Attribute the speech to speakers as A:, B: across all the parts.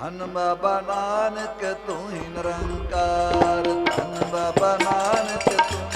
A: ਧੰਨ ਬਾਬਾ ਨਾਨਕ ਤੂੰ ਹੀ ਨਿਰੰਕਾਰ ਧੰਨ ਬਾਬਾ ਨਾਨਕ ਤੂੰ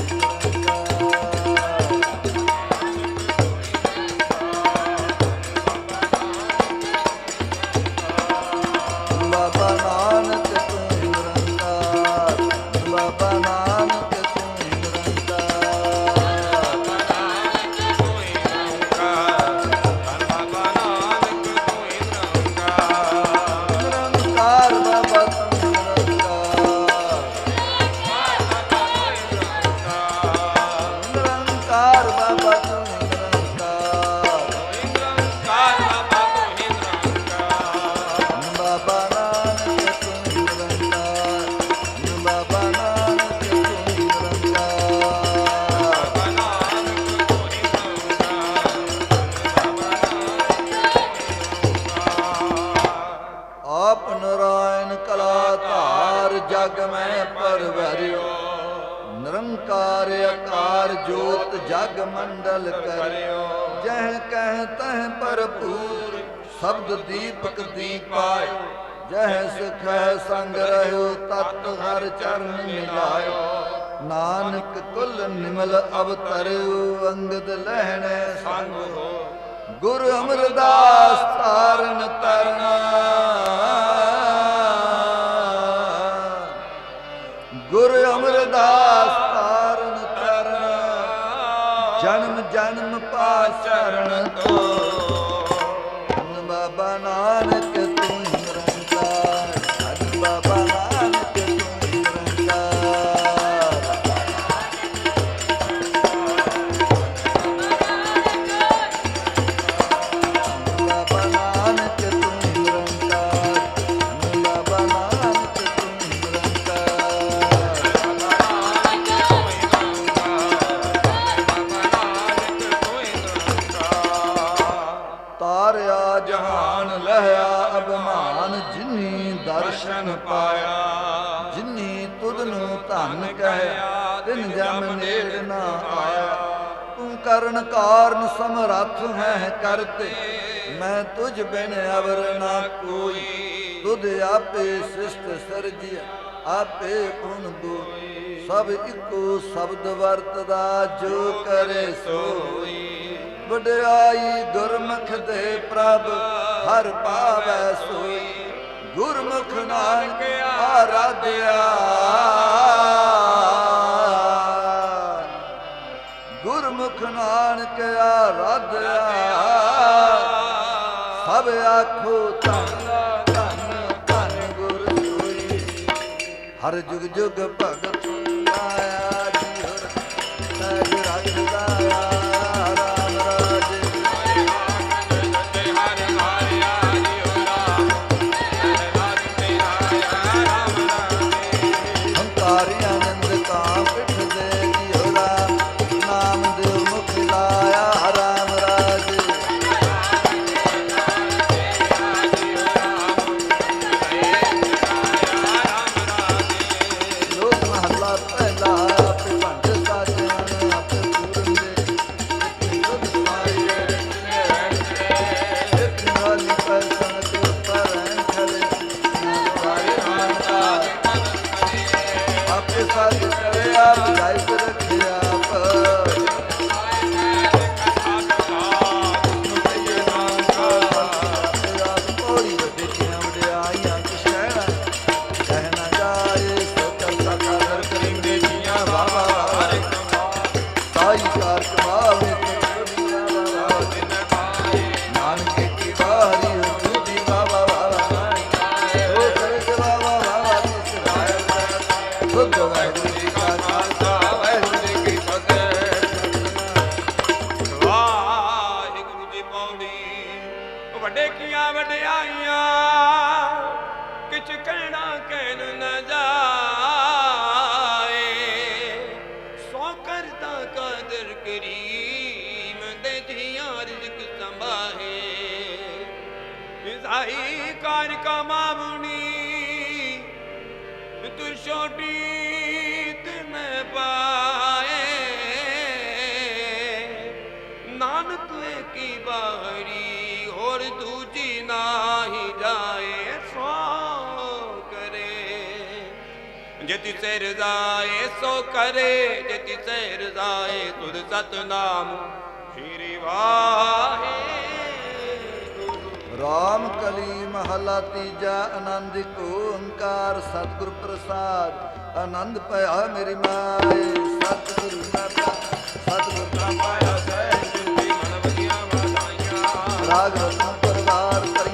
A: ਮੰਡਲ ਕਰਿਓ। ਜਹ ਕਹਿ ਤਹ ਭਰਪੂਰ, ਸ਼ਬਦ ਦੀਪਕ ਦੀਪਾਇ ਜਹ ਸੁਖੈ ਸੰਗ ਰਹਿਓ, ਤਤ ਹਰ ਚਰਨ ਮਿਲਾਇਓ। ਨਾਨਕ ਕੁਲ ਨਿਮਲ ਅਵਤਰਿਓ, ਅੰਗਦ ਲਹਿਣੈ ਸੰਗ ਹੋ। ਗੁਰ ਅਮਰਦਾਸ ਤਾਰਨ ਤਰਨਾ ਗੁਰ ਅਮਰਦਾਸ ਚਰਨ ਕੋ ਧਨ ਕਹਿਆ ਤਿਨ ਜਮ ਨੇੜ ਨਾ ਆਇਆ। ਤੂੰ ਕਰਨ ਕਾਰਨ ਸਮਰੱਥ ਹੈ ਕਰਤੇ ਮੈਂ ਤੁਝ ਬਿਨ ਅਵਰ ਨਾ ਕੋਈ। ਤੁਧ ਆਪੇ ਸ੍ਰਿਸ਼ਟ ਸਰਜਿਆ, ਆਪੇ ਪੁਨ ਬੋਈ। ਸਭ ਇੱਕੋ ਸ਼ਬਦ ਵਰਤਦਾ, ਜੋ ਕਰੇ ਸੋਈ। ਵਡਿਆਈ ਗੁਰਮੁਖ ਦੇ ਪ੍ਰਭ, ਹਰ ਪਾਵੈ ਸੋਈ। ਗੁਰਮੁਖ ਨਾਨਕ ਆਰਾਧਿਆ। ਗੁਰਮੁਖ ਨਾਨਕ ਆਰਾਧਿਆ। ਸਭ ਆਖੋ ਧੰਨ ਧੰਨ ਧੰਨ ਗੁਰ ਸੋਈ ਹਰ ਜੁਗ ਜੁਗ ਭਗਤ ਵੱਡੇ ਕੀਆਂ ਵਡਿਆਈਆਂ
B: ਕਿਛ ਕਹਿਣਾ ਕਹਿਣ ਨ ਜਾਏ ਸੋ ਕਰਤਾ ਕਾਦਰ ਕਰੀਮ ਦੇ ਧੀਆਂ ਰਿਜ਼ਕ ਸੰਭਾਹੇ ਵਿਜ਼ਾਈ ਕਾਰ ਕਮਾਵਣੀ ਤੂੰ ਛੋਟੀ ਜਿਤਿ ਸੇ ਰਜ਼ਾਏ ਸੋ ਕਰੇ ਜਿਤਿ ਸੇ ਰਜ਼ਾਏ ਤੁਧ ਸਤਨਾਮ। ਸ਼੍ਰੀ ਵਾਹਿਗੁਰੂ।
A: ਰਾਮ ਕਲੀ ਮਹਲਾ ਤੀਜਾ ਆਨੰਦ ਓੰਕਾਰ ਸਤਿਗੁਰ ਪ੍ਰਸਾਦ। ਆਨੰਦ ਭਇਆ ਮੇਰੀ ਮਾਏ ਸਤਿਗੁਰੂ ਨਾਤਾ ਸਤਿਗੁਰ ਨਾ ਪਾਇਆ ਸਹਿ
B: ਸੁਰਤੀ ਮਨ ਵਧੀਆ ਵਾਧਾਈਆਂ
A: ਰਾਗ ਰਤਨ ਪਰਵਾਰ ਕਰੀਆਂ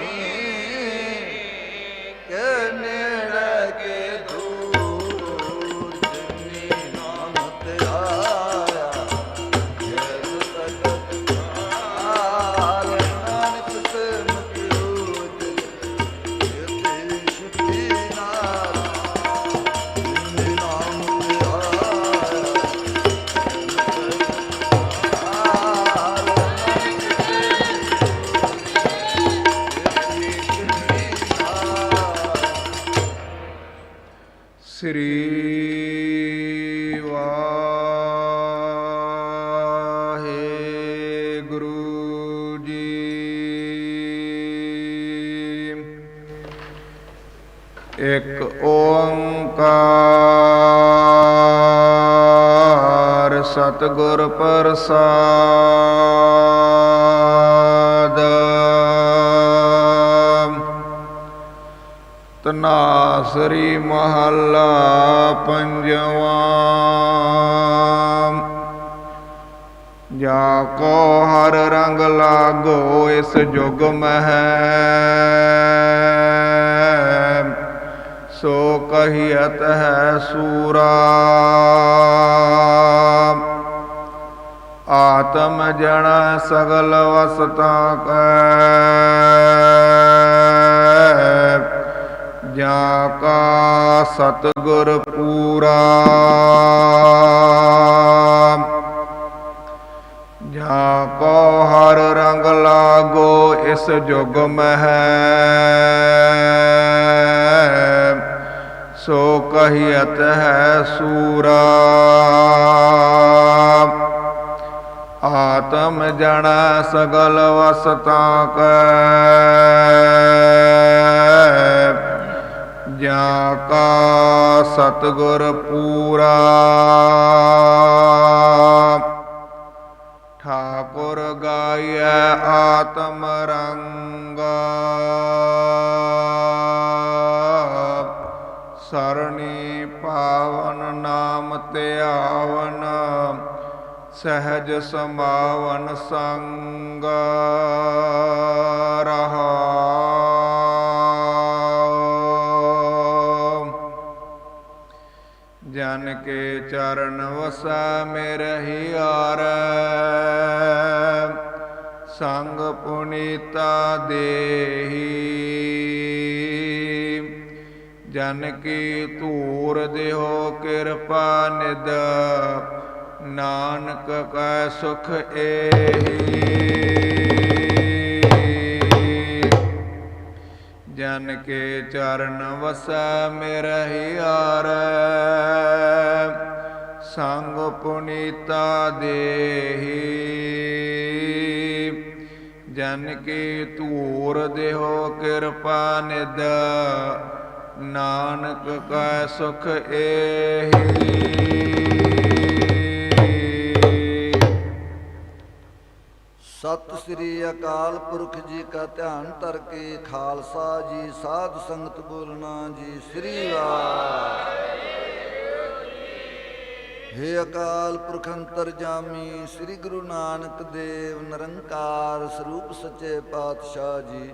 C: ਇੱਕ ਓੰਕਾਰ ਸਤਿਗੁਰ ਪ੍ਰਸਾਦ। ਤਨਾਸਰੀ ਮਹੱਲਾ ਪੰਜਵਾਂ। ਜਾ ਕੋ ਹਰ ਰੰਗ ਲਾਗੋ, ਇਸ ਜੁਗ ਮਹਿ। ਸੋ ਕਹੀਅਤ ਹੈ ਸੂਰਾ। ਆਤਮ ਜਣ ਸਗਲ ਵਸਤਾ ਕੈ। ਜਾ ਕਾ ਸਤਗੁਰ ਪੂਰਾ। ਜਾ ਕੋ ਹਰ ਰੰਗ ਲਾਗੋ ਇਸ ਜੁਗ ਮਹਿ। ਸੋ ਕਹੀਅਤ ਹੈ ਸੂਰਾ। ਆਤਮ ਜਣ ਸਗਲ ਵਸਤਾ ਕੈ। ਜਾਂ ਕਾ ਸਤਗੁਰ ਪੂਰਾ। ਠਾਕੁਰ ਗਾਇ ਆਤਮ ਰੰਗਾ। ਸਰਣੀ ਪਾਵਨ ਨਾਮ ਧਿਆਵਨ ਸਹਿਜ ਸਮਾਵਨ ਸੰਗ ਰਹਾ। ਜਨ ਕੇ ਚਰਨ ਵਸੈ ਮੇਰਹਿ ਆਰੈ, ਸੰਗ ਪੁਨੀਤਾ ਦੇਹੀ। ਜਨ ਕੀ ਧੂਰ ਦੇਹੋ ਕਿਰਪਾ ਨਿਦ ਨਾਨਕ ਕਾ ਸੁਖ ਏਹੀ। ਜਨ ਕੇ ਚਰਨ ਵਸੈ ਮੇਰਹਿ ਆਰੈ ਸੰਗ ਪੁਨੀਤਾ ਦੇਹੀ। ਜਨ ਕੀ ਧੂਰ ਦੇਹੋ ਕਿਰਪਾ ਨਿਦ ਨਾਨਕ ਕਾ ਸੁਖ ਏਹੀ।
A: ਸਤਿ ਸ੍ਰੀ ਅਕਾਲ ਪੁਰਖ ਜੀ ਕਾ ਧਿਆਨ ਧਰ ਕੇ ਖਾਲਸਾ ਜੀ, ਸਾਧ ਸੰਗਤ ਬੋਲਣਾ ਜੀ, ਸ੍ਰੀ ਹੇ ਅਕਾਲ ਪੁਰਖ ਅੰਤਰਜਾਮੀ, ਸ੍ਰੀ ਗੁਰੂ ਨਾਨਕ ਦੇਵ, ਨਿਰੰਕਾਰ ਸਰੂਪ ਸੱਚੇ ਪਾਤਸ਼ਾਹ ਜੀ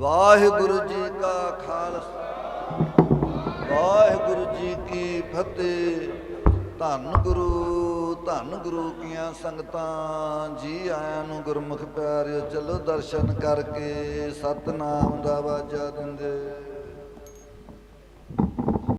A: ਵਾਹਿਗੁਰੂ ਜੀ ਕਾ ਖਾਲਸਾ। ਵਾਹਿਗੁਰੂ ਜੀ ਕੀ ਫਤਿਹ। ਧੰਨ ਗੁਰੂ ਧੰਨ ਗੁਰੂ ਕੀਆਂ ਸੰਗਤਾਂ, ਜੀ ਆਇਆਂ ਨੂੰ ਗੁਰਮੁਖ ਪਿਆਰਿਓ ਚਲੋ ਦਰਸ਼ਨ ਕਰਕੇ ਸਤਨਾਮ ਦਾ ਵਾਜਾ ਦਿੰਦੇ।